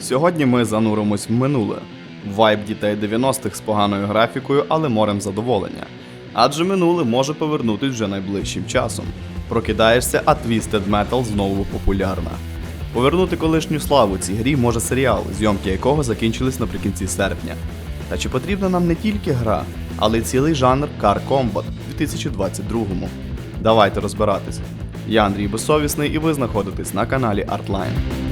Сьогодні ми зануримось в минуле. Вайб дітей 90-х з поганою графікою, але морем задоволення. Адже минуле може повернутись вже найближчим часом. Прокидаєшся, а Twisted Metal знову популярна. Повернути колишню славу цій грі може серіал, зйомки якого закінчились наприкінці серпня. Та чи потрібна нам не тільки гра, але й цілий жанр Car Combat у 2022-му? Давайте розбиратись. Я Андрій Безсовісний і ви знаходитесь на каналі Artline.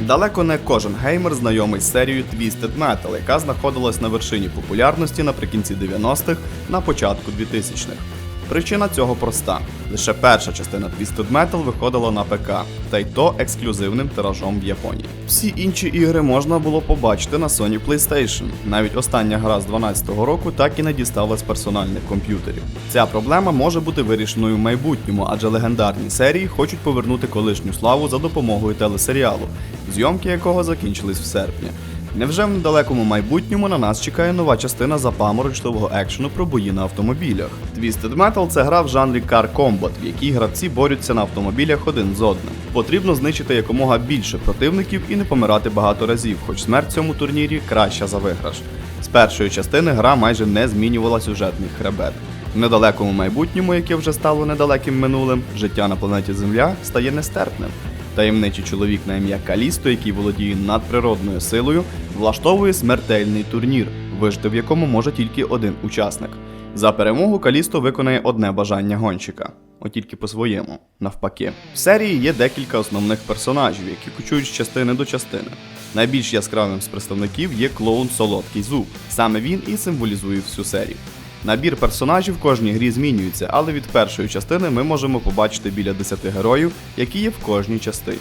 Далеко не кожен геймер знайомий з серією Twisted Metal, яка знаходилась на вершині популярності наприкінці 90-х, на початку 2000-х. Причина цього проста: лише перша частина Twisted Metal виходила на ПК, та й то ексклюзивним тиражом в Японії. Всі інші ігри можна було побачити на Sony PlayStation. Навіть остання гра з 12-го року так і не дісталась персональних комп'ютерів. Ця проблема може бути вирішеною в майбутньому, адже легендарні серії хочуть повернути колишню славу за допомогою телесеріалу, зйомки якого закінчились в серпні. Невже в недалекому майбутньому на нас чекає нова частина запаморочливого екшену про бої на автомобілях? Twisted Metal – це гра в жанрі Car Combat, в якій гравці борються на автомобілях один з одним. Потрібно знищити якомога більше противників і не помирати багато разів, хоч смерть в цьому турнірі краща за виграш. З першої частини гра майже не змінювала сюжетний хребет. В недалекому майбутньому, яке вже стало недалеким минулим, життя на планеті Земля стає нестерпним. Таємничий чоловік на ім'я Калісто, який володіє надприродною силою, влаштовує смертельний турнір, вижити в якому може тільки один учасник. За перемогу Калісто виконає одне бажання гонщика, от тільки по-своєму, навпаки. В серії є декілька основних персонажів, які кочують з частини до частини. Найбільш яскравим з представників є клоун Солодкий Зуб. Саме він і символізує всю серію. Набір персонажів в кожній грі змінюється, але від першої частини ми можемо побачити біля 10 героїв, які є в кожній частині.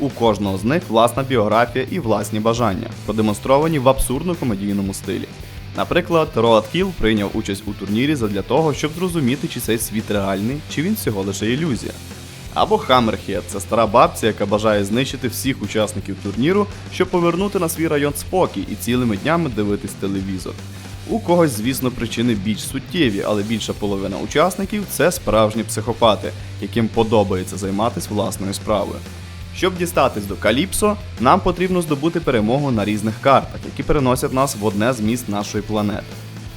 У кожного з них власна біографія і власні бажання, продемонстровані в абсурдно комедійному стилі. Наприклад, Роад Кіл прийняв участь у турнірі задля того, щоб зрозуміти, чи цей світ реальний, чи він всього лише ілюзія. Або Хаммерхед це стара бабця, яка бажає знищити всіх учасників турніру, щоб повернути на свій район спокій і цілими днями дивитись телевізор. У когось, звісно, причини більш суттєві, але більша половина учасників це справжні психопати, яким подобається займатися власною справою. Щоб дістатись до Каліпсо, нам потрібно здобути перемогу на різних картах, які переносять нас в одне з міст нашої планети.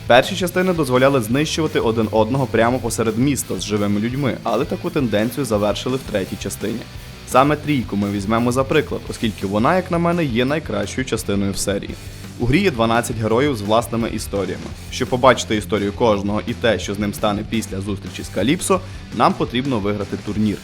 Перші частини дозволяли знищувати один одного прямо посеред міста з живими людьми, але таку тенденцію завершили в третій частині. Саме трійку ми візьмемо за приклад, оскільки вона, як на мене, є найкращою частиною в серії. У грі є 12 героїв з власними історіями. Щоб побачити історію кожного і те, що з ним стане після зустрічі з Каліпсо, нам потрібно виграти турнір.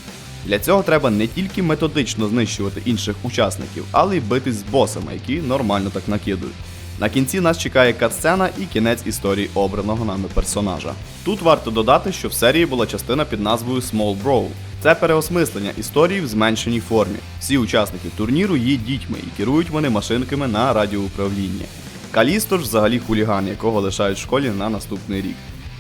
Для цього треба не тільки методично знищувати інших учасників, але й битись з босами, які нормально так накидують. На кінці нас чекає катсцена і кінець історії обраного нами персонажа. Тут варто додати, що в серії була частина під назвою Small Brawl. Це переосмислення історії в зменшеній формі. Всі учасники турніру є дітьми і керують вони машинками на радіоуправлінні. Калісто ж взагалі хуліган, якого лишають в школі на наступний рік.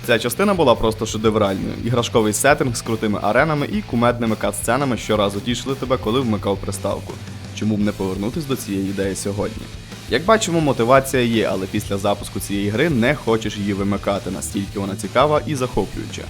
Ця частина була просто шедевральною. Іграшковий сеттинг з крутими аренами і кумедними кат-сценами щоразу тішили тебе, коли вмикав приставку. Чому б не повернутись до цієї ідеї сьогодні? Як бачимо, мотивація є, але після запуску цієї гри не хочеш її вимикати, настільки вона цікава і захоплююча.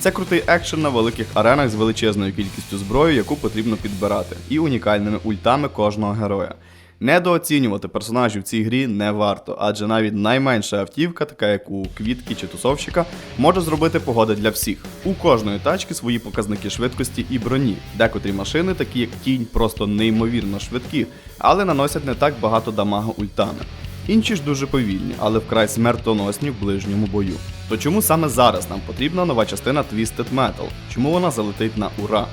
Це крутий екшен на великих аренах з величезною кількістю зброї, яку потрібно підбирати, і унікальними ультами кожного героя. Недооцінювати персонажів в цій грі не варто, адже навіть найменша автівка, така як у квітки чи тусовщика, може зробити погода для всіх. У кожної тачки свої показники швидкості і броні. Декотрі машини, такі як тінь, просто неймовірно швидкі, але наносять не так багато дамагу ультами. Інші ж дуже повільні, але вкрай смертоносні в ближньому бою. То чому саме зараз нам потрібна нова частина Twisted Metal? Чому вона залетить на ура?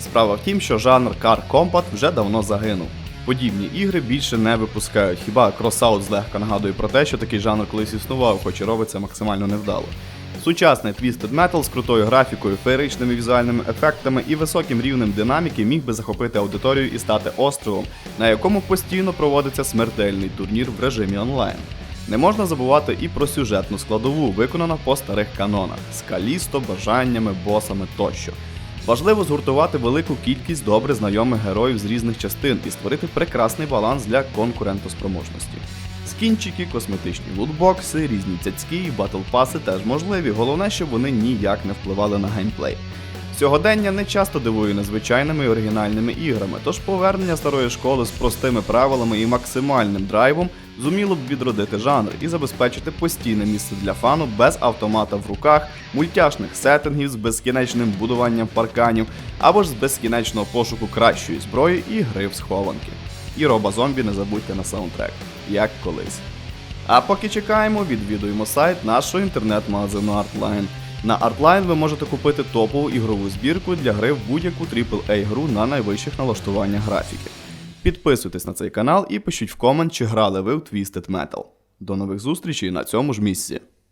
Справа в тім, що жанр Car Combat вже давно загинув. Подібні ігри більше не випускають. Хіба Crossout злегка нагадує про те, що такий жанр колись існував, хоч і робиться максимально невдало. Сучасний Twisted Metal з крутою графікою, феєричними візуальними ефектами і високим рівнем динаміки міг би захопити аудиторію і стати островом, на якому постійно проводиться смертельний турнір в режимі онлайн. Не можна забувати і про сюжетну складову, виконану по старих канонах з калісто, бажаннями, босами тощо. Важливо згуртувати велику кількість добре знайомих героїв з різних частин і створити прекрасний баланс для конкурентоспроможності. Скінчики, косметичні лутбокси, різні цяцькі і батлпаси теж можливі, головне, щоб вони ніяк не впливали на геймплей. Сьогодення не часто дивує незвичайними і оригінальними іграми, тож повернення старої школи з простими правилами і максимальним драйвом зуміло б відродити жанр і забезпечити постійне місце для фану без автомата в руках, мультяшних сеттингів з безкінечним будуванням парканів або ж з безкінечного пошуку кращої зброї і гри в схованки. І роба зомбі не забудьте на саундтрек, як колись. А поки чекаємо, відвідуємо сайт нашого інтернет-магазину Artline. На Artline ви можете купити топову ігрову збірку для гри в будь-яку AAA гру на найвищих налаштуваннях графіки. Підписуйтесь на цей канал і пишіть в комент, чи грали ви в Twisted Metal. До нових зустрічей на цьому ж місці.